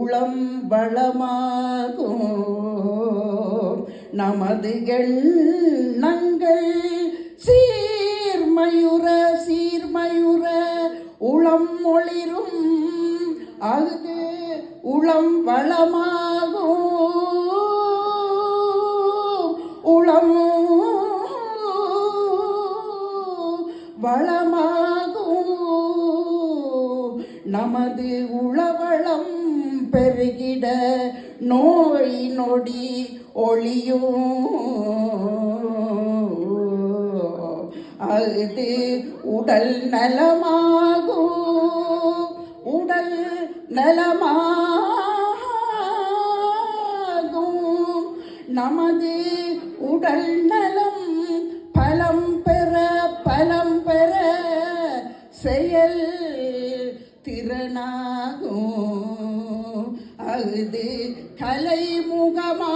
உளம் வளமாகும். நமது எண்ணங்கள் சீர்மயுர சீர்மயுர உளம் ஒளிரும். அது உளம் வளமாகும். உளம் வளமாகும். நமது உளவளம் பெருகிட நோய் நொடி ஒளியும் அது உடல் நலமாகும் உடல் நலமாகும் நமது உடல் நலம் பலம் பெற பலம் பெற செயல் திறனாகும் அது கலைமுகமா